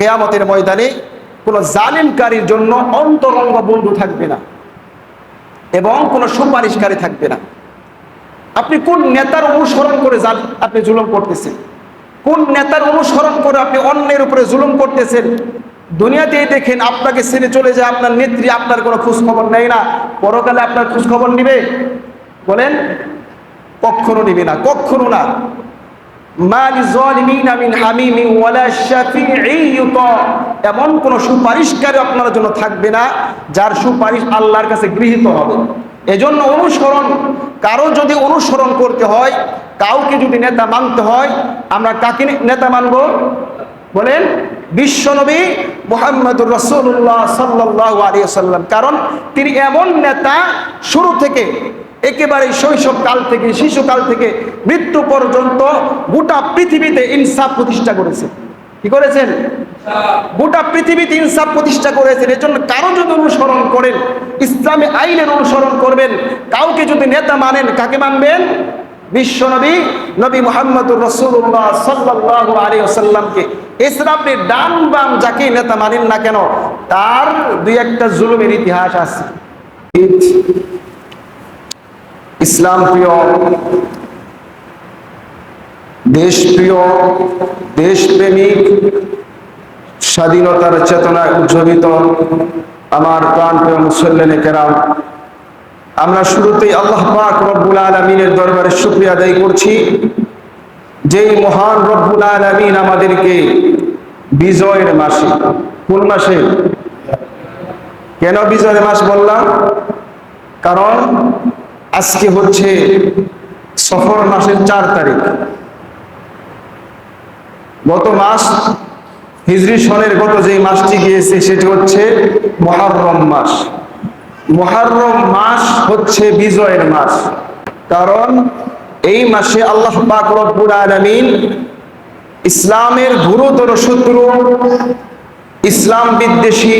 কেয়ামতের ময়দানে কোনো জালিমকারীর জন্য অন্তরঙ্গ বন্ধু থাকবে না এবং কোনো সুপারিশকারী থাকবে না। আপনি কোন নেতার অনুসরণ করে আপনি জুলুম করতেছেন? কোন নেতার অনুসরণ করে আপনি অন্যের উপরে জুলুম করতেছেন? দুনিয়াতেই দেখেন আপনাকে ছেড়ে চলে যায়, আপনার নেত্রী আপনার কোনো খোঁজ খবর নেয় না। পরকালে আপনার খোঁজ খবর নিবে? বলেন, কখনো নিবে না, কখনো না। এমন কোন সুপারিশকারী আপনার জন্য থাকবে না, যার সুপারিশ আল্লাহর কাছে গৃহীত হবে। এজন্য অনুসরণ, কারও যদি অনুসরণ করতে হয়, কাউকে যদি নেতা মানতে হয়, আমরা কাকে নেতা মানব? বলেন বিশ্বনবী মোহাম্মদুর রসুল্লাহ সাল্লাহ আলী সাল্লাম কারণ তিনি এমন নেতা শুরু থেকে একেবারে শৈশব কাল থেকে, শিশুকাল থেকে মৃত্যু পর্যন্ত গোটা পৃথিবীতে ইনসাফ প্রতিষ্ঠা করেছেন কি করেছেন? গোটা পৃথিবীতে ইনসাফ প্রতিষ্ঠা করেছেন। এজন্য কারও যদি অনুসরণ করেন, ইসলামী আইনের অনুসরণ করবেন, কাউকে যদি নেতা মানেন, কাকে মানবেন? বিশ্বনবী নবী মোহাম্মদুর রসুল্লাহ সাল্লাহ আলী আসাল্লামকে এছাড়া আপনি ডান বাম যাকে নেতা মানেন না কেন, তার দুই একটা জুলুমের ইতিহাস আছে। ইসলাম প্রিয় দেশপ্রিয় দেশপ্রেমিক, স্বাধীনতার চেতনায় উজ্জীবিত আমার প্রাণ প্রিয় মুসল্লেনে কেরাম, আমরা শুরুতেই আল্লাহ পাক রব্বুল আলমিনের দরবারে শুক্রিয়া আদায় করছি। যেই মহান রব্বুল আলমিন আমাদেরকে বিজয়ের মাসে, কোন মাসে? কেন বিজয়ের মাস বললাম? কারণ আজকে হচ্ছে সফর মাসের চার তারিখ। গত মাস হিজরি সনের গত যে মাসটি গিয়েছে, সেটি হচ্ছে মহারম মাস। মহারম মাস হচ্ছে বিজয়ের মাস। কারণ এই মাসে আল্লাহ পাক রব্বুল আলামিন ইসলামের গুরুতর শত্রু, ইসলাম বিদ্বেষী,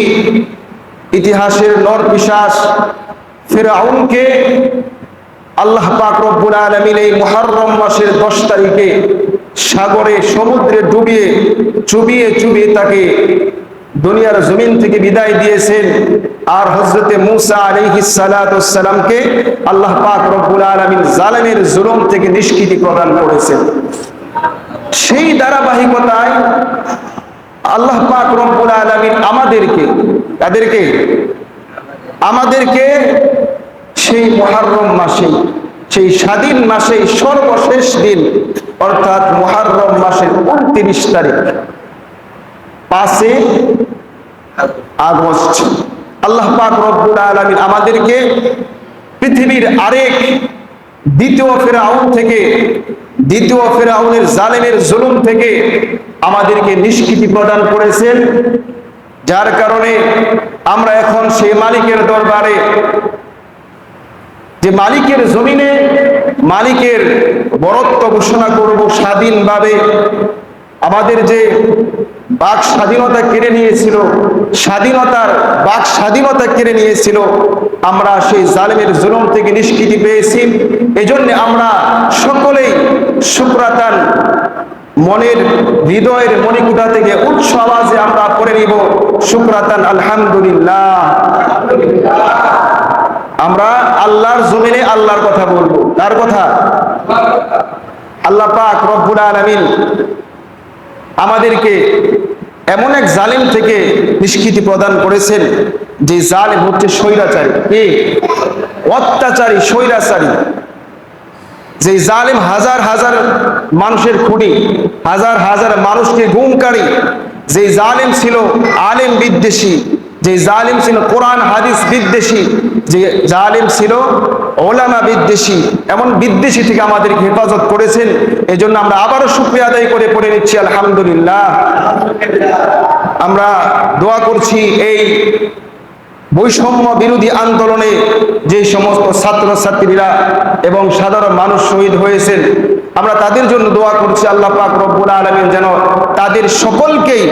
ইতিহাসের নর পিশাস ফেরাউনকে আল্লাহ পাক রব্বুল আলামিন এই মুহররম মাসের 10 তারিখে সাগরে সমুদ্রে ডুবিয়ে, চুবিয়ে চুবিয়ে তাকে দুনিয়ার জমিন থেকে বিদায় দিয়েছেন। আর হযরতে মূসা আলাইহিস সালাতু সালামকে আল্লাহ পাক রব্বুল আলামিন জালেমের জুলুম থেকে নিষ্কৃতি প্রদান করেছেন। সেই ধারাবাহিকতায় আল্লাহ পাক রব্বুল আলামিন আমাদেরকে তাদেরকে আমাদেরকে সেই মহারম মাসে, সেই স্বাধীন মাসে সর্বশেষ দিন, অর্থাৎ মহারম মাসের উনত্রিশ তারিখ পাঁচে আগস্ট। আল্লাহ পাক রব্বুল আমাদেরকে পৃথিবীর আরেক দ্বিতীয় ফেরাউন থেকে, দ্বিতীয় ফেরাউনের জালেমের জুলুম থেকে আমাদেরকে নিষ্কৃতি প্রদান করেছেন। যার কারণে আমরা এখন সেই মালিকের দরবারে যে মালিকের জমিনে মালিকের বরত্ব ঘোষণা করব স্বাধীনভাবে, আমাদের যে বাক স্বাধীনতা কেড়ে নিয়েছিল, স্বাধীনতার বাক স্বাধীনতা কেড়ে নিয়েছিল, আমরা সেই জালেমের জুলুম থেকে নিষ্কৃতি পেয়েছি। এজন্য আমরা সকলেই শুক্রাতান মনের হৃদয়ের মণিকুটা থেকে উচ্চ আওয়াজে আমরা পড়ে নিব শুক্রাতান আলহামদুলিল্লাহ। আমরা আল্লাহর জমিনে আল্লাহর কথা বলব। তার কথা? আল্লাহ পাক রব্বুল আলামিন আমাদেরকে এমন এক জালিম থেকে নিষ্কৃতি প্রদান করেছেন, যে জালিম হচ্ছে স্বৈরাচারী। কে? অত্যাচারী, স্বৈরাচারী। যে জালিম হাজার হাজার মানুষের খুনি, হাজার হাজার মানুষকে গুমকারী, যে জালিম ছিল আলেম বিদ্বেষী যে জালিম ছিল কোরআন, হাদিস বিদ্বেষী, যে জালিম ছিল ওলামা বিদ্বেষী, এমন বিদ্বেষী থেকে আমাদেরকে হেফাজত করেছেন। এই জন্য আমরা আবারও শুক্রিয়া আদায় করে পড়ে নিচ্ছি, আলহামদুলিল্লাহ। আমরা দোয়া করছি এই বৈষম্য বিরোধী আন্দোলনে যে সমস্ত ছাত্র ছাত্রীরা এবং সাধারণ মানুষ শহীদ হয়েছেন, আমরা তাদের জন্য দোয়া করছি, আল্লাহ পাক রব্বুল আলমিন যেন তাদের সকলকেই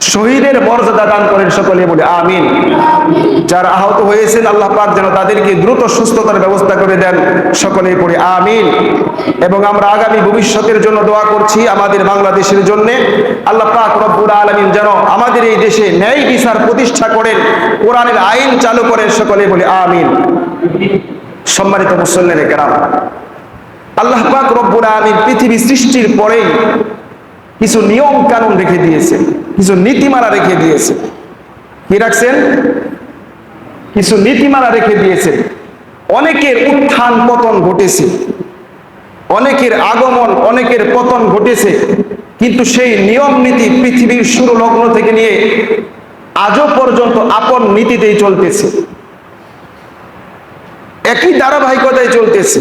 শহীদের মর্যাদা দান করেন সকলে বলে আমিন। যারা আহত হয়েছেন আল্লাহ পাক যেন তাদেরকে দ্রুত সুস্থতার ব্যবস্থা করে দেন, সকলেই পড়ে আমিন। এবং আমরা আগামী ভবিষ্যতের জন্য দোয়া করছি আমাদের বাংলাদেশের জন্য। আল্লাহ পাক রব্বুল আলমিন যেন আমাদের এই দেশে ন্যায় বিচার প্রতিষ্ঠা করেন, কোরআনের আইন চালু করেন, সকলে বলে আমিন। সম্মানিত মুসল্লের গ্রাম আল্লাহ পাক রব্বুল আলমিন পৃথিবী সৃষ্টির পরেই কিছু নিয়ম কানুন রেখে দিয়েছে, কিছু নীতিমালা রেখে দিয়েছে। কি রাখছেন? কিছু নীতিমালা রেখে দিয়েছে। অনেকের উত্থান পতন ঘটেছে, অনেকের আগমন, অনেকের পতন ঘটেছে, কিন্তু সেই নিয়ম নীতি পৃথিবীর শুরু লগ্ন থেকে নিয়ে আজও পর্যন্ত আপন নীতিতেই চলতেছে। একই ধারাবাহিকতায় চলতেছে।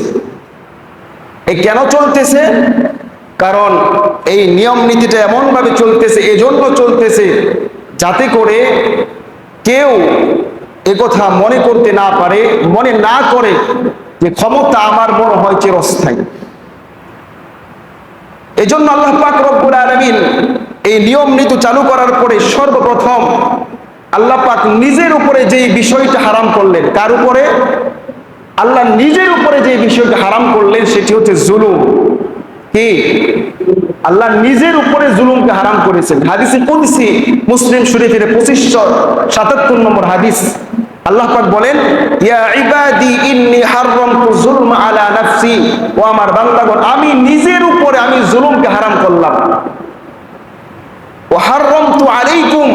এই কেন চলতেছে? কারণ এই নিয়ম নীতিটা এমনভাবে চলতেছে, এজন্য চলতেছে, যাতে করে কেউ একথা মনে করতে না পারে, মনে না করে যে ক্ষমতা আমার বড় হয় চিরস্থায়ী। এই জন্য আল্লাহ পাক রব্বুল আলমিন এই নিয়ম নীতি চালু করার পরে সর্বপ্রথম আল্লাহ পাক নিজের উপরে যেই বিষয়টা হারাম করলেন, কার উপরে? আল্লাহ নিজের উপরে যে বিষয়টা হারাম করলেন, সেটি হচ্ছে জুলুম। কি? আল্লাহ নিজের উপরে জুলুমকে হারাম করেছেন। হাদিসে কুদসি, মুসলিম শরীফের পঁচিশশো সাতাত্তর নম্বর হাদিস। আল্লাহ পাক বলেন আমার বান্দাগণ, আমি নিজের উপরে আমি জুলুমকে হারাম করলাম। ও হাররামতু আলাইকুম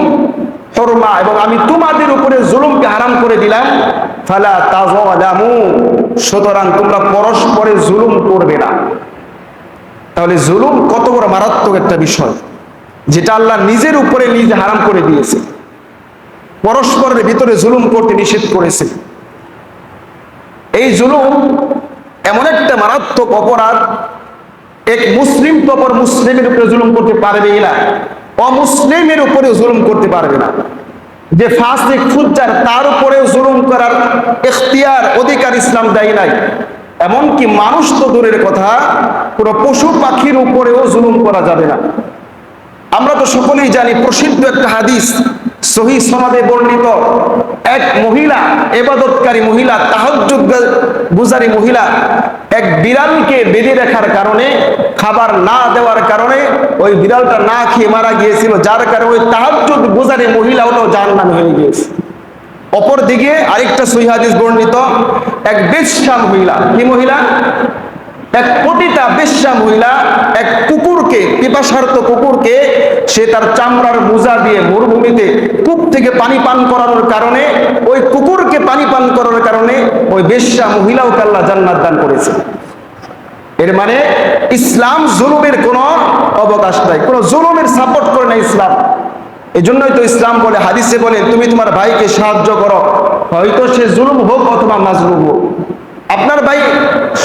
হরমা। এবং আমি তোমাদের উপরে জুলুমকে হারাম করে দিলাম। সুতরাং তোমরা পরস্পরে জুলুম করবে না। তাহলে জুলুম কত বড় মারাত্মক একটা বিষয়, যেটা আল্লাহ নিজের উপরে নিজে হারাম করে দিয়েছে। পরস্পরের ভিতরে জুলুম করতে নিষেধ করেছে। এই জুলুম এমন একটা মারাত্মক অপরাধ, এক মুসলিম তো অপর মুসলিমের উপরে জুলুম করতে পারবে না, অমুসলিমের উপরে জুলুম করতে পারবে না। যে ফাসিক, ফুজ্জার, তার উপরেও জুলুম করার এখতিয়ার, অধিকার ইসলাম দেয় নাই। এমনকি মানুষ তো দূরের কথা, কোনো পশু পাখির উপরেও জুলুম করা যাবে না। আমরা তো সকলেই জানি প্রসিদ্ধ একটা হাদিস, সহি সমাদে বর্ণিত, এক মহিলা, এবাদতকারী মহিলা, তাহাজ্জুদ গুজারি মহিলা, এক বিড়ালকে বেঁধে রাখার কারণে, খাবার না দেওয়ার কারণে, ওই বিড়ালটা না খেয়ে মারা গিয়েছিল, যার কারণে ওই তাহাজ্জুদ গুজারি মহিলা হলো জাহান্নাম হয়ে গিয়েছে। অপর দিকে আরেকটা সহি হাদিস বর্ণিত, এক বেশ্যা মহিলা, কি মহিলা? এক পতিতা বেশ্যা মহিলা, এক কুকুরকে পিপাসার্থ কুকুরকে সে তার চামড়ার মোজা দিয়ে মরুভূমিতে কূপ থেকে পানি পান করানোর কারণে, ওই কুকুরকে পানি পান করার কারণে ওই বেশ্যা মহিলাও আল্লাহ জান্নাত দান করেছে। এর মানে ইসলাম জুলুমের কোনো অবকাশ নাই, কোনো জুলুমের সাপোর্ট করে না ইসলাম। এই জন্যই তো ইসলাম বলে, হাদিসে বলে, তুমি তোমার ভাইকে সাহায্য করো। হয়তো সে জুলুম হোক অথবা মাজলুম হোক। আপনার ভাই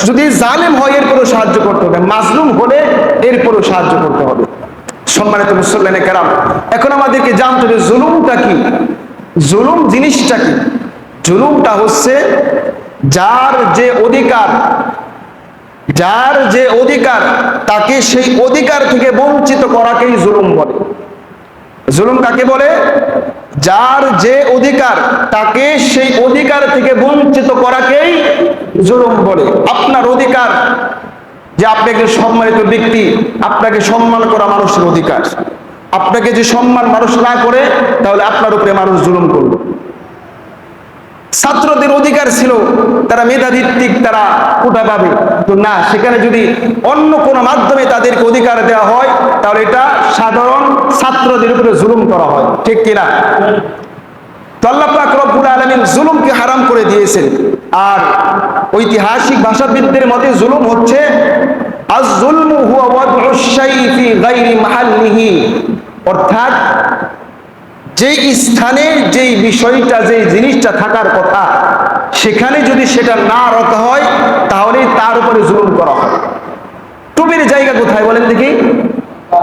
যদি জালেম হয়, এরপরও সাহায্য করতে হবে। মাজলুম হলে এরপরও সাহায্য করতে হবে। সম্মানিত মুসল্লানে কেরাম, এখন আমাদেরকে জানতে হবে, জুলুমটা কি? জুলুম জিনিসটা কি? জুলুমটা হচ্ছে যার যে অধিকার, যার যে অধিকার, তাকে সেই অধিকার থেকে বঞ্চিত করাকেই জুলুম বলে। জুলুম কাকে বলে? যার যে অধিকার, তাকে সেই অধিকার থেকে বঞ্চিত করাকেই জুলুম বলে। আপনার অধিকার যে আপনাকে সম্মানিত ব্যক্তি, আপনাকে সম্মান করা মানুষের অধিকার। আপনাকে যে সম্মান মানুষ না করে, তাহলে আপনার উপরে মানুষ জুলুম করবে। ছাত্রদের অধিকার ছিল, তারা মেধাভিত্তিক তারা কোটা পাবে। না, সেখানে যদি অন্য কোনো মাধ্যমে তাদেরকে অধিকার দেওয়া হয়, তাহলে এটা সাধারণ ছাত্রদের উপরে জুলুম করা হয়। ঠিক কিনা? জুলুমকে করে দিয়েছেন। আর ঐতিহাসিক ভাষাবিদদের মতে জুলুম হচ্ছে অর্থাৎ যেই স্থানে যেই বিষয়টা যেই জিনিসটা থাকার কথা, সেখানে যদি সেটা না রাখা হয়, তাহলে তার উপরে জুলুম করা হয়। টুপির জায়গা কোথায় বলেন দেখি?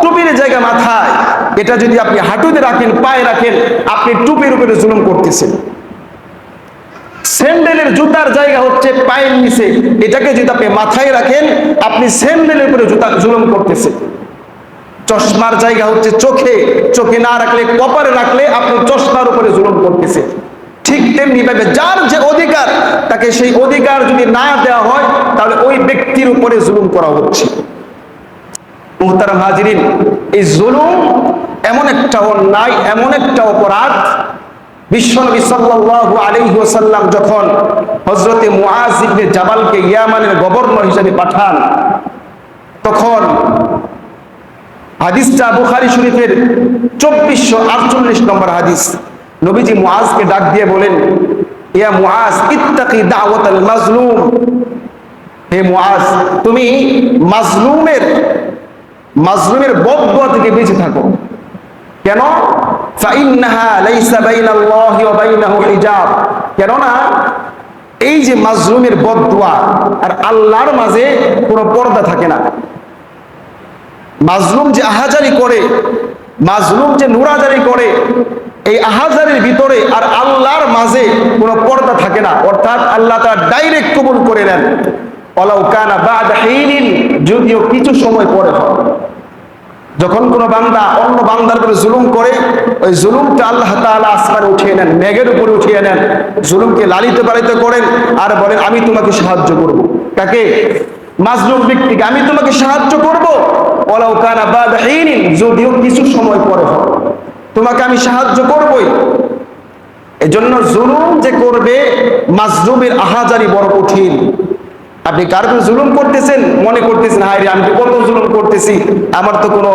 টুপির জায়গা মাথায়। এটা যদি আপনি হাঁটুতে রাখেন, পায়ে রাখেন, আপনি টুপির উপরে জুলুম করতেছেন। স্যান্ডেলের জুতার জায়গা হচ্ছে পায়ের নিচে। এটাকে যদি আপনি মাথায় রাখেন, আপনি স্যান্ডেলের উপরে জুতা জুলুম করতেছেন। চশমার জায়গা হচ্ছে চোখে। চোখে না রাখলে কপারে রাখলে আপনি চশমার উপরে জুলুম করতেছে। ঠিক তেমনি ভাবে যার যে অধিকার, তাকে সেই অধিকার যদি না দেওয়া হয়, তাহলে ওই ব্যক্তির উপরে জুলুম করা হচ্ছে। মুহতারাম হাজিরিন, এই জুলুম এমন একটা অন্যায়, এমন একটা অপরাধ। বিশ্বনবী সাল্লাল্লাহু আলাইহি যখন জাবালকে ইয়ামানের হিসেবে পাঠান, তখন হাদিসটা বুখারি শরীফের চব্বিশশো আটচল্লিশ নম্বর হাদিস। নবীজি মুআজকে ডাক দিয়ে বলেন, ইয়া মুআজ, ইত্তাকি দাওয়াতাল মাজলুম। হে মুআজ, তুমি মাজলুমের মাজলুমের বদদুয়া থেকে বেঁচে থাকো। কেন? ফাইন্নাহা লাইসা বাইনাল্লাহি ওয়া বাইনাহু হিজাব। কেননা, এই যে মাজলুমের বদদুয়া, আর আল্লাহর মাঝে কোনো পর্দা থাকে না। মাজলুম যে আহাজারি করে, মাজলুম যে নুরাজারি করে, এই আহাজারির ভিতরে আর আল্লাহর মাঝে কোনো পর্দা থাকে না। অর্থাৎ আল্লাহ তার ডাইরেক্ট কবুল করে নেন। অলাউ কানা বাদ হিনিন, যদিও কিছু সময় পরে যখন কোনো বান্দা অন্য বান্দার উপরে জুলুম করে, ওই জুলুমটা আল্লাহ তাআলা আসমানে উঠিয়ে নেন, মেঘের উপরে উঠিয়ে নেন, জুলুমকে লালিত পালিত করেন আর বলেন, আমি তোমাকে সাহায্য করব। কাকে? মাজলুম ব্যক্তিকে, আমি তোমাকে সাহায্য করব। ওলাউ কানা বাদ যদিও কিছু সময় পরে হয় তোমাকে আমি সাহায্য করবই। এজন্য জুলুম যে করবে, মাজলুমের আহাজারি বড় কঠিন। আপনি কার জুলুম করতেছেন? মনে করতেছেন, হায় আমি কত জুলুম করতেছি। আমার তো কোনো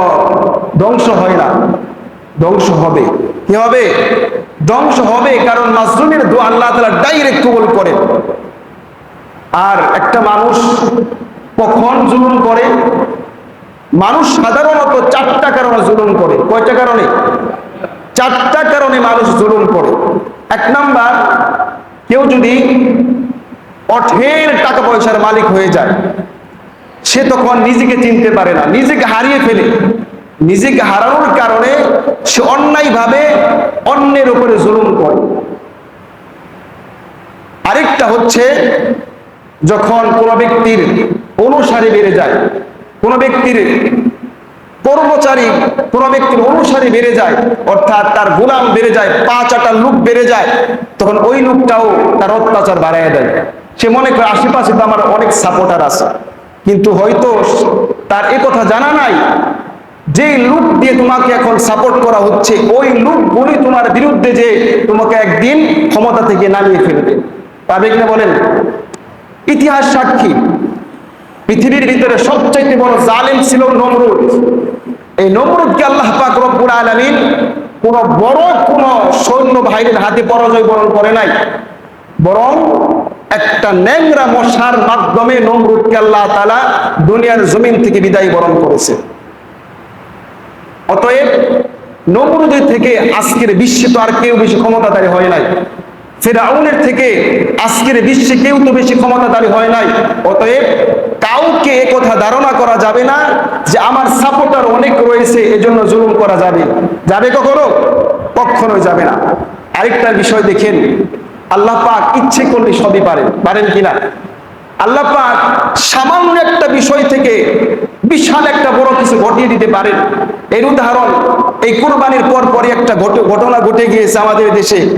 ধ্বংস হয় না। ধ্বংস হবে। কি হবে? ধ্বংস হবে, কারণ মাজলুমের দোয়া আল্লাহ তাআলা ডাইরেক্ট কবুল করেন আর একটা মানুষ কখন জুলুম করে? মানুষ সাধারণত চারটা কারণে জুলুম করে। কয়টা কারণে? চারটা কারণে মানুষ জুলুম করে। এক নাম্বার, কেউ যদি অঠের টাকা পয়সার মালিক হয়ে যায়, সে তখন নিজেকে চিনতে পারে না, নিজেকে হারিয়ে ফেলে। নিজেকে হারানোর কারণে সে অন্যায়ভাবে অন্যের উপরে জুলুম করে। আরেকটা হচ্ছে, যখন কোনো ব্যক্তির অনুসারী বেড়ে যায় কোনো ব্যক্তির কর্মচারী, কোনো ব্যক্তির অনুসারী বেড়ে যায়, অর্থাৎ তার গোলাম বেড়ে যায় পাঁচ আটার লোক বেড়ে যায়, তখন ওই লোকটাও তার অত্যাচার বাড়াইয়া দেয়। সে মনে করে আশেপাশে তো আমার অনেক সাপোর্টার আছে। কিন্তু হয়তো তার এ কথা জানা নাই, যে লুক দিয়ে তোমাকে এখন সাপোর্ট করা হচ্ছে, ওই লুকগুলি তোমার বিরুদ্ধে যে তোমাকে একদিন ক্ষমতা থেকে নামিয়ে ফেলবে। পাবে কিনা বলেন? ইতিহাস সাক্ষী পৃথিবীর ভিতরে সবচাইতে বড় জালেম ছিল নমরুদ। এই নমরুদকে আল্লাহ পাক রব্বুল আলামিন কোন বড় কোন সৈন্য বাহিনীর হাতে পরাজয় বরণ করে নাই। বরং একটা ন্যাংরা মশার মাধ্যমে নমরুদকে আল্লাহ তাআলা দুনিয়ার জমিন থেকে বিদায় বরণ করেছে। অতএব নমরুদের থেকে আজকের বিশ্বে তো আর কেউ বেশি ক্ষমতাধারী হয় নাই। ফেরাউনের থেকে আজকের বিশ্বে কেউ তো বেশি ক্ষমতাধারী হয় নাই। অতএব কাউকে কথা ধারণা করা যাবে না যে আমার সাপোর্টার অনেক রয়েছে, এজন্য জুলুম করা যাবে। যাবে কখনো? কখনোই যাবে না। আরেকটা বিষয় দেখেন, আল্লাহ পাক ইচ্ছে করলে সবই পারেন। পারেন কিনা আল্লাহ পাক সামান্য একটা বিষয় থেকে বিশাল একটা বড় কিছু ঘটিয়ে দিতে পারেন। এর উদাহরণ, এই কুরবানির পর পরে একটা ঘট- ঘটনা ঘটে গিয়েছে আমাদের দেশে।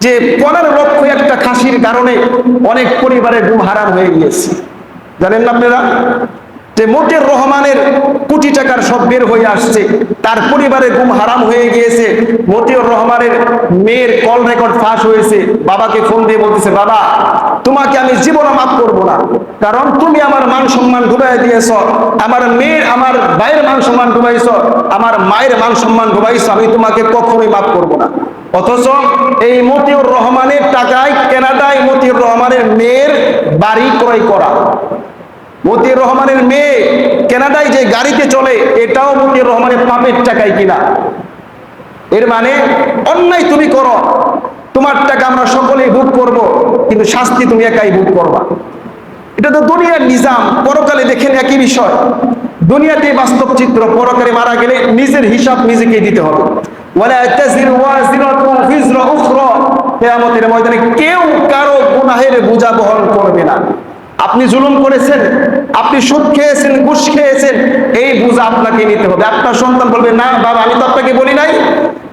যে পনেরো লক্ষ একটা খাসির কারণে অনেক পরিবারে গুম হারাম হয়ে গিয়েছে। জানেন না আপনারা? যে মোটের রহমানের কোটি টাকার সব বের হয়ে আসছে, তার পরিবারের ঘুম হারাম হয়ে গিয়েছে, মতিউর রহমানের মেয়ের কল রেকর্ড ফাঁস হয়েছে, বাবাকে ফোন দিয়ে বলতেছে, বাবা, তোমাকে আমি জীবনে মাফ করব না। কারণ তুমি আমার মান সম্মান ডুবাই দিয়েছ, আমার মেয়ের, আমার ভাইয়ের মান সম্মান ডুবাইছ, আমার মায়ের মান সম্মান ডুবাইছ, আমি তোমাকে কখনোই মাফ করব না। অথচ এই মতিউর রহমানের টাকায়, কেনাটাই মতিউর রহমানের মেয়ের বাড়ি ক্রয় করা। মতিউর রহমানের মেয়ে কেনাডায় যে গাড়িতে চলে, এটাও মতিউর রহমানের পাপের টাকায় কিনা? এর মানে অন্যায় তুমি করো, তোমার টাকা আমরা সকলেই ভোগ করব, কিন্তু শাস্তি তুমি একাই ভোগ করবা। এটা তো দুনিয়ার নিজাম, পরকালে দেখেন একই বিষয়। দুনিয়াতে বাস্তব চিত্র, পরকালে মারা গেলে নিজের হিসাব নিজেকে দিতে হবে। কেউ কারও গুনাহের বোঝা বহন করবে না। আপনি জুলুম করেছেন, আপনি সুদ খেয়েছেন, ঘুষ খেয়েছেন, এই বুঝা আপনাকে নিতে হবে। আপনার সন্তান বলবে, না বাবা, আমি তো আপনাকে বলি নাই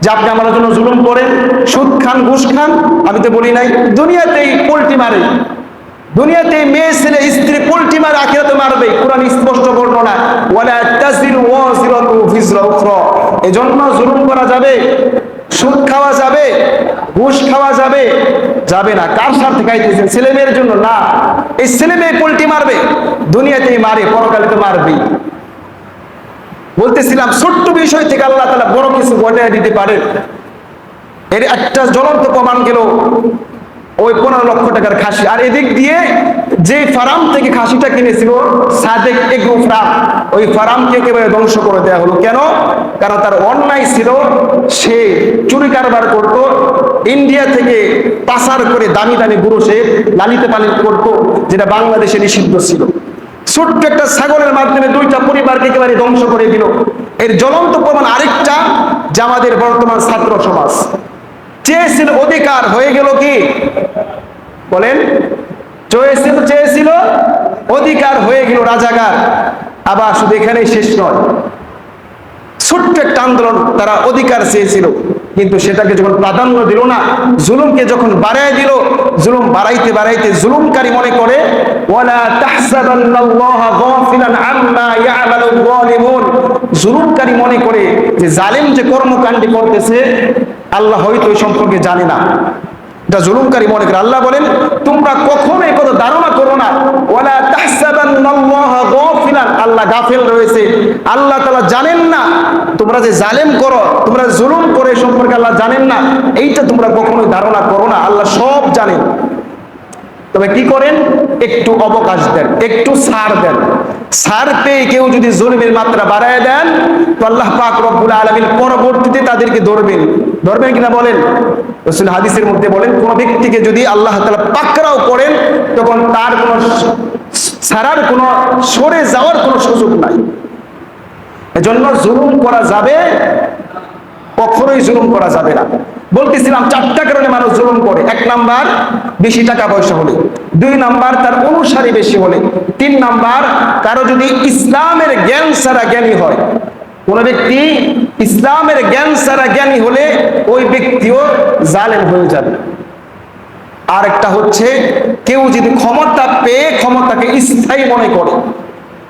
যে আপনি আমার জন্য জুলুম করেন, সুদ খান, ঘুষ খান, আমি তো বলি নাই। দুনিয়াতেই পোল্টি মারে। দুনিয়াতে মেয়ে, ছেলে, স্ত্রী পোল্টি মারে, আখিরাতে মারবে কোরআন স্পষ্ট বর্ণনা, ওয়ালা তাজিরু ওয়াজিরাতু জুলুম করা যাবে। সুদ খাওয়া যাবে, ঘুষ খাওয়া যাবে যাবে না। কার স্বার্থে খাইতেছেন? ছেলে মেয়ের জন্য না। এই ছেলে মেয়ে পোল্টি মারবে, দুনিয়াতেই মারে, পরকালে তো মারবেই। বলতেছিলাম, ছোট্ট বিষয় থেকে আল্লাহ তালা বড় কিছু ঘটায় দিতে পারে এর একটা জ্বলন্ত প্রমাণ গেল। ওই পনেরো লক্ষ টাকার খাসি। আর এদিক দিয়ে যে ফার্ম থেকে খাসিটা কিনেছিল, সাদেক এগ্রো ফার্ম ওই ফার্মকে একেবারে ধ্বংস করে দেওয়া হলো। কেন? কারণ তার অন্যায় ছিল, সে চুরি কারবার করত, ইন্ডিয়া থেকে পাচার করে দামি দামি গুরু সে লালিতে পালিত করতো, যেটা বাংলাদেশে নিষিদ্ধ ছিল। ছোট্ট একটা ছাগলের মাধ্যমে দুইটা পরিবারকে একেবারে ধ্বংস করে দিল। এর জ্বলন্ত প্রমাণ আরেকটা, যে আমাদের বর্তমান ছাত্র সমাজ। চেয়েছিল অধিকার হয়ে গেল কি? বলেন, চেয়েছিল চেয়েছিল, অধিকার হয়ে গেল রাজাকার। আবার শুধু এখানেই শেষ নয়, ছোট্ট একটা আন্দোলন তারা অধিকার চেয়েছিল। কিন্তু সেটাকে যখন প্রাধান্য দিল না, জুলুমকে যখন বাড়াই দিল, জুলুম বাড়াইতে বাড়াইতে জুলুমকারী মনে করে জুলুমকারী মনে করে যে জালেম যে কর্মকাণ্ডে করতেছে, আল্লাহ হয়তো এই সম্পর্কে জানে না। জুলুমকারী মনে করে, আল্লাহ বলেন, তোমরা কখনো এই কথা ধারণা করো না। আল্লাহ গাফেল রয়েছে। আল্লাহ তালা জানেন না। তোমরা যে জালেম করো, তোমরা জুলুম করে সম্পর্কে আল্লাহ জানেন না। এইটা তোমরা কখনোই ধারণা করো না। আল্লাহ সব জানেন। তবে কি করেন? একটু অবকাশ দেন, একটু সার দেন। সার পেয়ে কেউ যদি জুলুমের মাত্রা বাড়ায় দেন, তো আল্লাহ পাক রব্বুল আলামিন পরবর্তীতে তাদেরকে ধরবেন। ধরবেন কিনা বলেন? রসুল হাদিসের মধ্যে বলেন, কোন ব্যক্তিকে যদি আল্লাহ তাআলা পাকড়াও করেন, তখন তার কোনো সারার কোনো, সরে যাওয়ার কোনো সুযোগ নাই। এজন্য জুলুম করা যাবে, কখনোই জুলুম করা যাবে না। বলতেছিলাম, চারটা কারণে মানুষ জুলুম করে। এক নাম্বার, বেশি টাকা পয়সা হলে। দুই নাম্বার, তার অনুসারী বেশি হলে। তিন নাম্বার, কারও যদি ইসলামের জ্ঞান ছাড়া জ্ঞানী হয়, কোন ব্যক্তি ইসলামের জ্ঞান ছাড়া জ্ঞানী হলে ওই ব্যক্তিও জালেম হয়ে যাবে। আর একটা হচ্ছে, কেউ যদি ক্ষমতা পেয়ে ক্ষমতাকে স্থায়ী মনে করে,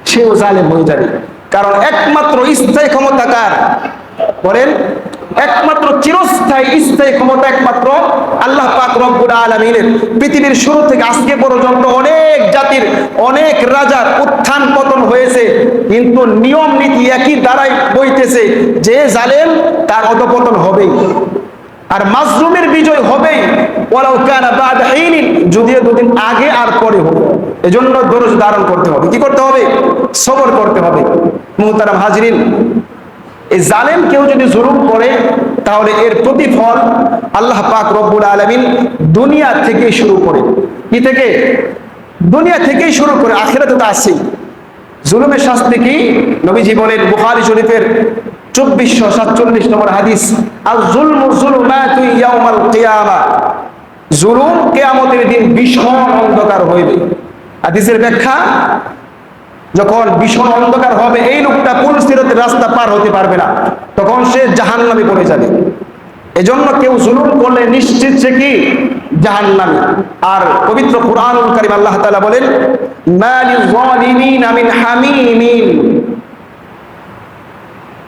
সেও জালেম হয়ে যাবে। কারণ একমাত্র স্থায়ী ক্ষমতা কার? বলেন, একমাত্র চিরস্থায়ী, স্থায়ী ক্ষমতা একমাত্র আল্লাহ পাক রব্বুল আলামিনের। পৃথিবীর শুরু থেকে আজকে পর্যন্ত অনেক জাতির, অনেক রাজার উত্থান পতন হয়েছে, কিন্তু নিয়ম নীতি একই দ্বারাই বইতেছে, যে জালেম তার অধপতন হবেই। আর মাজলুমের বিজয় হবেই, ওয়ালাউ কানা বাদ যদিও দুদিন আগে আর পরে হবে। এজন্য ধৈর্য ধারণ করতে হবে। কি করতে হবে? সবর করতে হবে। মুহতারাম হাজরিন এই জালেম কেউ যদি জুলুম করে, তাহলে এর প্রতিফল আল্লাহ পাক রব্বুল আলামিন দুনিয়া থেকেই শুরু করে। কি থেকে? দুনিয়া থেকেই শুরু করে, আখেরাতে তো আছেই। জুলুমের শাস্তি কি? নবীজি বলেন, বুখারী শরীফের চব্বিশশো সাতচল্লিশ নম্বর হাদিস আর জুলম ইয়াউমাল কিয়ামা। জুলুম কিয়ামতের দিন ভীষণ অন্ধকার হইবে। হাদিসের ব্যাখ্যা যখন ভীষণ অন্ধকার হবে, এই লোকটা কোন সিরতের রাস্তা পার হতে পারবে না। তখন সে জাহান্নামে পড়ে যাবে। এজন্য কেউ জুলুম করলে নিশ্চিত সে কি? জাহান্নামী। আর পবিত্র কুরআনুল কারীম আল্লাহ তাআলা বলেন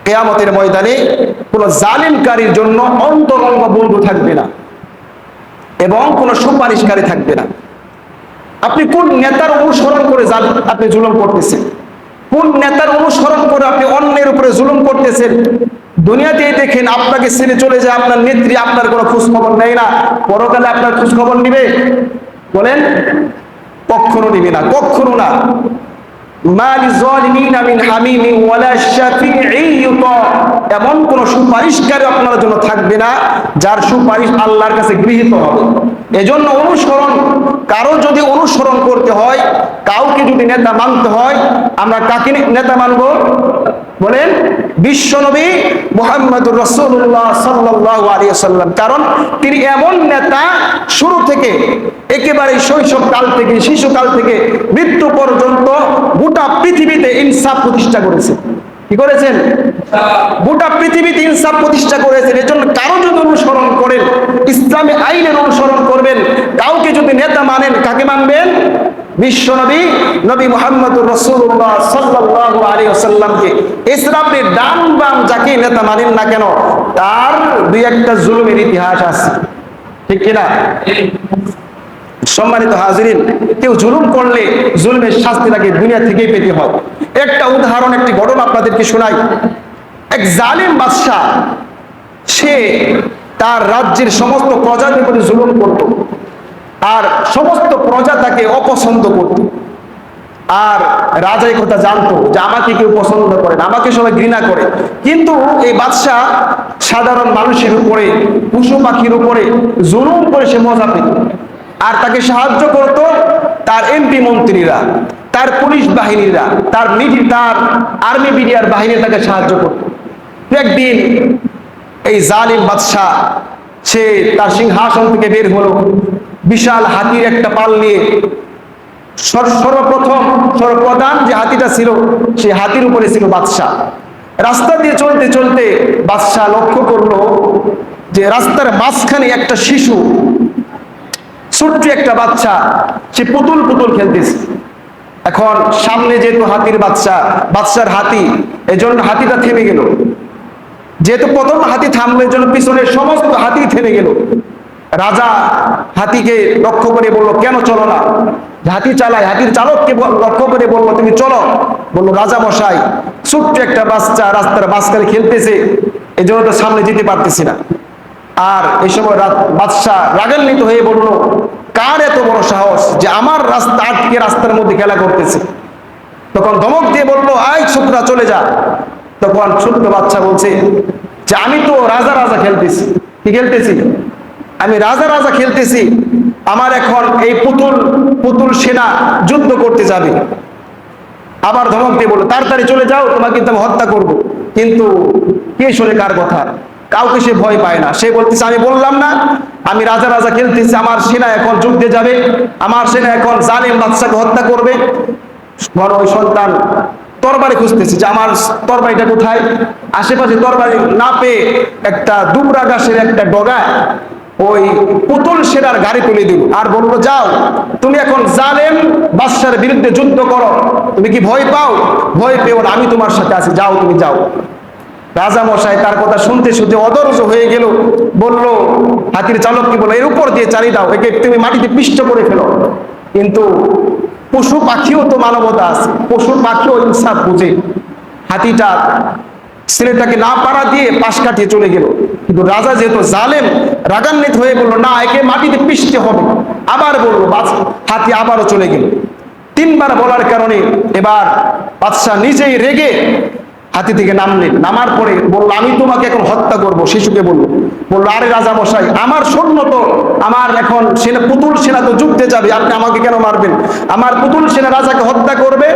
কেয়ামতের ময়দানে কোন জালিমকারীর জন্য অন্তরঙ্গ বন্ধু থাকবে না এবং কোন সুপারিশকারী থাকবে না। আপনি কোন নেতার অনুসরণ করে যান আপনি জুলুম করতেছেন? কোন নেতার অনুসরণ করে আপনি অন্যের উপরে জুলুম করতেছেন? দুনিয়াতে দেখেন আপনাকে ছেড়ে চলে যায় আপনার নেত্রী, আপনার কোনো খোঁজ খবর নেয় না। পরকালে আপনার খোঁজ খবর নিবে? বলেন? কখনো নিবে না, কখনো না। মালি যালিমিনা মিন হামিমিন ওয়ালা শাফিঈ ইউতা এমন কোন সুপারিশকারী আপনার জন্য থাকবে না, যার সুপারিশ আল্লাহর কাছে গৃহীত হবে। এজন্য অনুসরণ, কারও যদি অনুসরণ করতে হয়, কাউকে যদি নেতা মানতে হয়, আমরা কাকে নেতা মানবো? বলেন, বিশ্ব নবী মোহাম্মদুর রসুল্লাহ সাল্লাহ আলী সাল্লাম কারণ তিনি এমন নেতা শুরু থেকে একেবারে শৈশবকাল থেকে, শিশুকাল থেকে মৃত্যু পর্যন্ত গোটা পৃথিবীতে ইনসাফ প্রতিষ্ঠা করেছেন কি করেছেন? গোটা পৃথিবীতে ইনসাফ প্রতিষ্ঠা করেছেন। এজন্য কারও যদি অনুসরণ করেন, ইসলামী আইনের অনুসরণ করবেন, কাউকে যদি নেতা মানেন, কাকে মানবেন? বিশ্বনবী নবী মোহাম্মদুর রসুল্লাহ সাল্লাল্লাহু আলাইহি ওয়াসাল্লামকে। ইসলামের ডান বাম যাকে নেতা মানেন না কেন, তার দুই একটা জুলুমের ইতিহাস আছে। ঠিক কিনা? সম্মানিত হাজিরিন, কেউ জুলুম করলে জুলুমের শাস্তি তাকে দুনিয়া থেকেই পেতে হয়। একটা উদাহরণ, একটি ঘটনা আপনাদেরকে শোনাই। এক জালিম বাদশাহ, সে তার রাজ্যের সমস্ত প্রজাদের প্রতি জুলুম করত। আর সমস্ত প্রজা তাকে অপছন্দ করত। আর রাজা এই কথা জানতো যে আমাকে কেউ পছন্দ করে না, আমাকে সবাই ঘৃণা করে। কিন্তু এই বাদশাহ সাধারণ মানুষের উপরে, পশু পাখির উপরে জুলুম করে সে মজা পেত। আর তাকে সাহায্য করত তার এমপি মন্ত্রীরা, তার পুলিশ বাহিনীরা, তার মিডি তার আর্মি মিডিয়ার বাহিনী তাকে সাহায্য করত। একদিন এই জালিম বাদশাহ, সে তার সিংহাসন থেকে বের হলো, বিশাল হাতির একটা পাল নিয়ে। সর- সর্বপ্রথম, সর্বপ্রধান যে হাতিটা ছিল, সেই হাতির উপরে ছিল বাদশাহ। রাস্তা দিয়ে চলতে চলতে বাদশাহ লক্ষ্য করল যে রাস্তার মাঝখানে একটা শিশু ছোট্ট একটা বাচ্চা, সে পুতুল পুতুল খেলতেছে। এখন সামনে যেহেতু হাতির বাচ্চা, বাচ্চার হাতি, এজন্য হাতিটা থেমে গেল। যেহেতু প্রথম হাতি থামলো জন্য পিছনের সমস্ত হাতি থেমে গেল। রাজা হাতিকে লক্ষ্য করে বলল, কেন চলো না? হাতি চালায়, হাতির চালককে লক্ষ্য করে বলল, তুমি চলো। বলল, রাজা মশাই, ছোট্ট একটা বাচ্চা রাস্তার মাঝখানে খেলতেছে এই জন্য তো সামনে যেতে পারতেছি না। আর এই সময় বাদশাহ রাগান্বিত হয়ে বলল, কার এত বড় সাহস যে আমার রাস্তা আটকে রাস্তার মধ্যে খেলা করতেছে? তখন ধমক দিয়ে বলল, আয় ছোটরা চলে যা। তখন ছোট্ট বাচ্চা বলছে, যে আমি তো রাজা রাজা খেলতেছি। কি খেলতেছি? আমি রাজা রাজা খেলতেছি। আমার এখন এই পুতুল পুতুল সেনা যুদ্ধ করতে যাবে। আবার ধমক দিয়ে বলল, তাড়াতাড়ি চলে যাও, তোমাকে কিন্তু আমি হত্যা করব। কিন্তু কে শোনে কার কথা? কাউকে সে ভয় পায় না। সে বলতেছে, আমি বললাম না, আমি রাজা রাজা খেলতেছি, আমার সেনা এখন যুদ্ধে যাবে, আমার সেনা এখন জালিম বাদশাকে হত্যা করবে। বড় ওই সন্তান তরবারি খুঁজতেছে যে আমার তরবারিটা কোথায়? আশেপাশে তরবারি না পেয়ে একটা দুবরা গাছের একটা ডগায় ওই পুতুল সেনার গাড়ি তুলে দিল আর বলল, যাও, তুমি এখন জালেম বাদশার বিরুদ্ধে যুদ্ধ করো। তুমি কি ভয় পাও? ভয় পেও আমি তোমার সাথে আছি। যাও, তুমি যাও। রাজা মশাই তার কথা শুনতে শুনতে অদরজ হয়ে গেল। বলল, হাতির চালককে বলল এর উপর দিয়ে চালিয়ে দাও, একে তুমি মাটিতে পিষ্ট করে ফেলো। কিন্তু পশু পাখিও তো মানবতা আছে, পশু পাখিও ইনসাফ বুঝে। হাতিটা ছেলেটাকে না পাড়া দিয়ে পাশ কাটিয়ে চলে গেল। কিন্তু রাজা যেহেতু জালেম, রাগান্বিত হয়ে বলল, না, একে মাটিতে পিষতে হবে। আবার বলল হাতি আবারও চলে গেল। তিনবার বলার কারণে এবার বাদশাহ নিজেই রেগে হাতি থেকে নামলেন নামার পরে বলল, আমি তোমাকে এখন হত্যা করব। শিশুকে বলল বলল, আরে রাজা মশাই, আমার সৈন্য তো, আমার এখন সেনা, পুতুল সেনা তো যুদ্ধে যাবে, আপনি আমাকে কেন মারবেন? আমার পুতুল সেনা রাজাকে হত্যা করবে,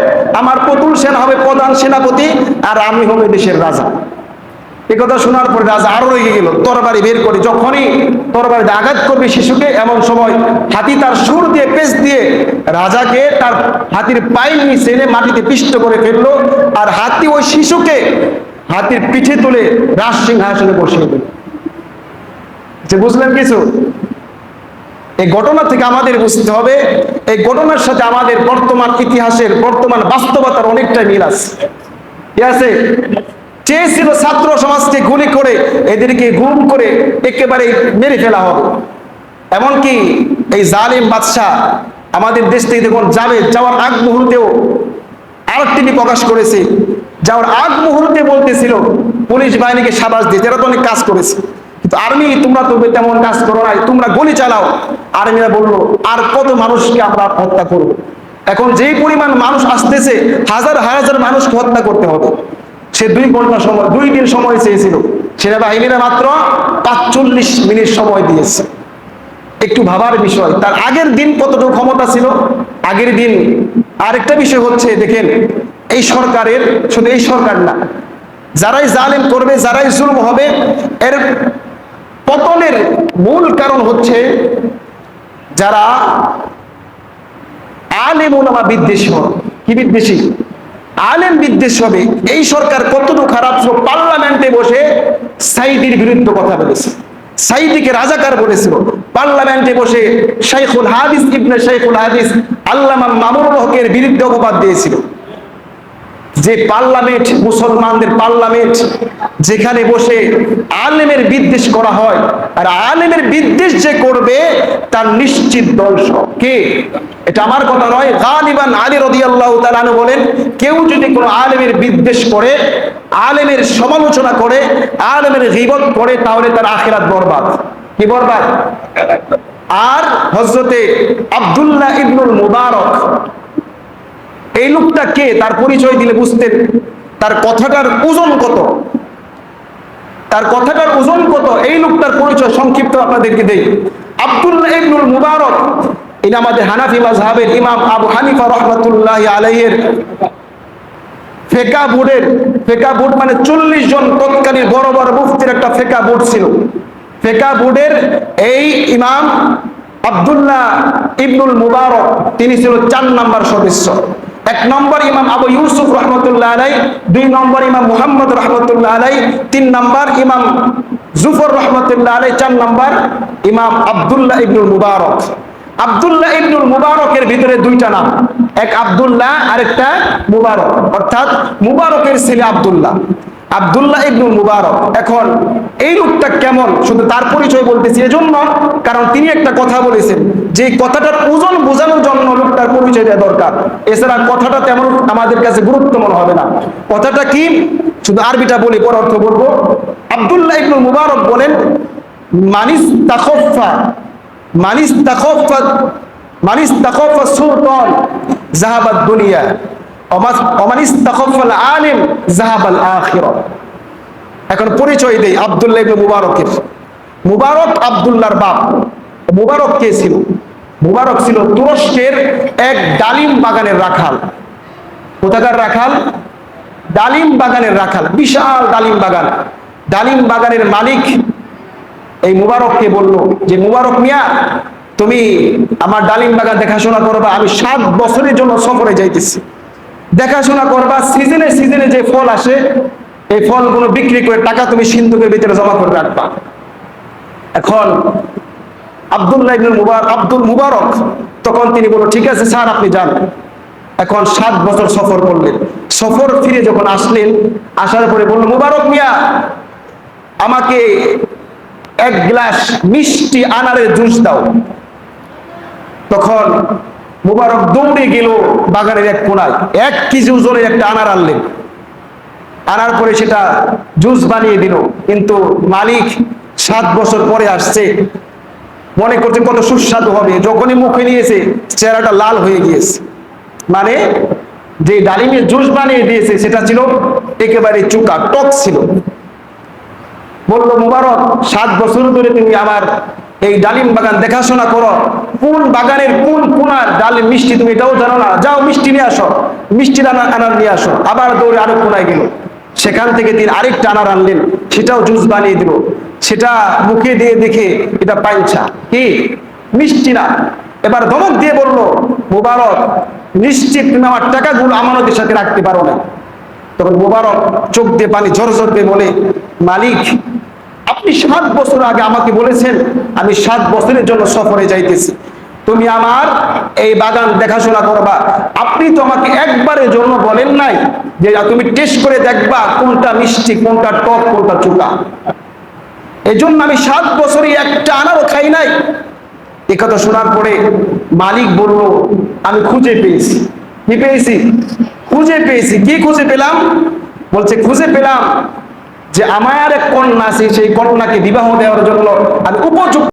আমার পুতুল সেনা হবে প্রধান সেনাপতি, আর আমি হবে দেশের রাজা। কথা শোনার পরে রাজা আরও রেগে গেল, তরবারি বের করে, যখনই তরবারিতে আঘাত করবে শিশুকে, এমন সময় হাতি তার সুর দিয়ে, পেঁচ দিয়ে রাজাকে তার হাতির পায়ের নিচে এনে মাটিতে পিষ্ট করে ফেলল আর হাতি ওই শিশুকে হাতির পিঠে তুলে রাজ সিংহাসনে বসিয়ে দিল। যে বুঝলেন কিছু? এই ঘটনা থেকে আমাদের বুঝতে হবে, এই ঘটনার সাথে আমাদের বর্তমান ইতিহাসের বর্তমান বাস্তবতার অনেকটাই মিল আছে। ঠিক আছে? চেয়েছিল ছাত্র সমাজকে গুলি করে, এদেরকে গুম করে একেবারে মেরে ফেলা হবে এমনকি এই জালিম বাদশাহ আমাদের দেশ থেকে যখন যাবে, যাওয়ার আগ মুহূর্তেও আর তিনি প্রকাশ করেছে, যাওয়ার আগ মুহূর্তে বলতেছিল, পুলিশ বাহিনীকে সাবাস দিয়ে তারা তো অনেক কাজ করেছে। কিন্তু আর্মি, তোমরা তো তেমন কাজ করো নাই, তোমরা গুলি চালাও। আর্মিরা বলল, আর কত মানুষকে আমরা হত্যা করব? এখন যেই পরিমাণ মানুষ আসতেছে, হাজার হাজার মানুষকে হত্যা করতে হবে। সে দুই ঘণ্টা সময়, দুই দিন সময় চেয়েছিল। সেনাবাহিনীরা মাত্র পাঁচচল্লিশ মিনিট সময় দিয়েছে। একটু ভাবার বিষয়, তার আগের দিন কতটুকু ক্ষমতা ছিল? আগের দিন আরেকটা বিষয় হচ্ছে, দেখেন, এই সরকারের, শুধু এই সরকার না, যারাই জালেম করবে, যারাই জুলম হবে, এর পতনের মূল কারণ হচ্ছে যারা আলেম ওলামা বিদ্বেষী হবে কি বিদ্বেষী? আলেম বিদ্বেষ হবে। এই সরকার কতটুকু খারাপ ছিল? পার্লামেন্টে বসে সাইদির বিরুদ্ধে কথা বলেছে। সাইদিকে রাজাকার বলেছিল। পার্লামেন্টে বসে শাইখুল হাদিস ইবনে শাইখুল হাদিস আল্লামা মামুনুল হকের বিরুদ্ধে অপবাদ দিয়েছিল। যে পার্লামেন্ট, মুসলমানদের পার্লামেন্ট, যেখানে বসে আলেমের বিদ্বেষ করা হয়, আর আলেমের বিদ্বেষ যে করবে, তার নিশ্চিত দংশ কে? এটা আমার কথা নয়, গালিবান আলী রদিয়াল্লাহ তালানু বলেন, কেউ যদি কোনো আলেমের বিদ্বেষ করে, আলেমের সমালোচনা করে, আলেমের গিবত করে, তাহলে তার আখেরাত বরবাদ। কি বরবাদ আর হজরতে আব্দুল্লাহ ইবনুল মুবারক, এই লোকটা কে? তার পরিচয় দিলে বুঝতেন। তার কথাটার ওজন কত? তার কথাটার ওজন কত? এই লোকটার পরিচয় সংক্ষিপ্ত আপনাদেরকে দেই। আব্দুল্লাহ ইবনুল মুবারক, ইনি আমাদের হানাফি মাযহাবের ইমাম আবু হানিফা রহমাতুল্লাহ আলাইহির ফেকা বোর্ডের, ফেকা বোর্ড মানে চল্লিশ জন তৎকালীন বড় বড় মুফতির একটা ফেকা বোর্ড ছিল। ফেকা বোর্ডের এই ইমাম আব্দুল্লাহ ইবনুল মুবারক, তিনি ছিল চার নম্বর সদস্য। এক নম্বর ইমাম আবু ইউসুফ রহমতুল্লাহ আলাই দুই নম্বর ইমাম মুহাম্মদ রহমতুল্লাহ আলাই তিন নম্বর ইমাম জুফর রহমতুল্লাহ আলাই চার নম্বর ইমাম আব্দুল্লাহ ইবনুল মুবারক। আব্দুল্লাহ ইবনুল মুবারকের ভিতরে দুইটা নাম, এক আব্দুল্লাহ, আরেকটা মুবারক। অর্থাৎ মুবারকের ছেলে আব্দুল্লাহ। আব্দুল্লাহ ইবনুল মুবারক। এখন এই লোকটা কেমন? শুধু তার পরিচয় বলতেছি, এজন্য কারণ তিনি একটা কথা বলেছেন, যে কথাটার ওজন বোঝানোর জন্য লোকটার পরিচয় দেওয়া দরকার। এছাড়া কথাটা তেমন আমাদের কাছে গুরুত্ব গুরুত্বপূর্ণ হবে না। কথাটা কি? শুধু আরবিটা বলি, পর অর্থ বলব। আব্দুল্লাহ ইবনুল মুবারক বলেন, মানিস তাখফা মানিস তাখফা মানিস তাখফা সুলতান জাহাবাদ দুনিয়া। আলিম জাহাবাল আখিরা এখন পরিচয় দেই আব্দুল্লাহ ইবনে মুবারকের। মুবারক আব্দুল্লাহর বাপ। মুবারক কে ছিল? মুবারক ছিল তুরস্কের এক ডালিম বাগানের রাখাল। কোথাকার রাখাল? ডালিম বাগানের রাখাল, বিশাল ডালিম বাগান। ডালিম বাগানের মালিক এই মুবারককে বলল যে, মুবারক মিয়া, তুমি আমার ডালিম বাগান দেখাশোনা করবা, আমি সাত বছরের জন্য সফরে যাইতেছি। দেখাশোনা করবা, সিজনে সিজনে যে ফল আসে, এই ফলগুলো বিক্রি করে টাকা তুমি সিন্ধুকের ভিতরে জমা করে রাখবা। এখন আব্দুল্লাহ ইবনুল মুবারক আব্দুল মুবারক, তখন তিনি বলল, ঠিক আছে স্যার, আপনি যান। এখন সাত বছর সফর করলেন। সফর ফিরে যখন আসলেন, আসার পরে বলল, মুবারক মিয়া, আমাকে এক গ্লাস মিষ্টি আনারের জুস দাও। তখন মুবারক দৌড়ে গেল বাগানের এক কোনায়। এক কেজি ওজনের একটা আনার আনলেন। আনার পরে সেটা জুস বানিয়ে দিল। কিন্তু মালিক সাত বছর পরে আসছে। মনে করছে কত সুস্বাদু হবে। যখনই মুখে নিয়েছে, চেহারাটা লাল হয়ে গিয়েছে। মানে যে ডালিমের জুস বানিয়ে দিয়েছে, সেটা ছিল একেবারে চুকা, টক ছিল। বলল, মুবারক, সাত বছর ধরে তুমি আমার এই ডালিম বাগান দেখাশোনা করো। কোন বাগানের কোন কোনার ডালিম মিষ্টি তুমি এটাও জানো না। যাও মিষ্টি নিয়ে আসো। মিষ্টির আনার আনার নিয়ে আসো। আবার দৌড়ে আরও কোনায় গেল। সেখান থেকে তিনি আরেকটা আনার আনলেন। সেটাও জুস বানিয়ে দিল। সেটা মুখে দিয়ে দেখে এটা পাইছা কি? মিষ্টি না। এবার ধমক দিয়ে বলল, মুবারক, নিশ্চিত তুমি আমার টাকাগুলো আমানতের সাথে রাখতে পারো না। তখন মুবারক চোখ দিয়ে পানি ঝর ঝরবে বলে, মালিক আপনি সাত বছর আগে আমাকে বলেছেন, আমি সাত বছরের জন্য সফরে যাইতেছি। তুমি আমার এই বাগান দেখাশোনা করবা। আপনি তো আমাকে একবারের জন্য বলেন নাই যে তুমি টেস্ট করে দেখবা কোনটা মিষ্টি, কোনটা টক, কোনটা চুকা। এই জন্য আমি সাত বছরই একটা আনারও খাই নাই। এ কথা শোনার পরে মালিক বলল, আমি খুঁজে পেয়েছি। কি পেয়েছি? খুঁজে পেয়েছি। কি খুঁজে পেলাম? বলছে, খুঁজে পেলাম যে আমার এক কন্যা আছে সেই কন্যাকে বিবাহ দেওয়ার জন্য আমি উপযুক্ত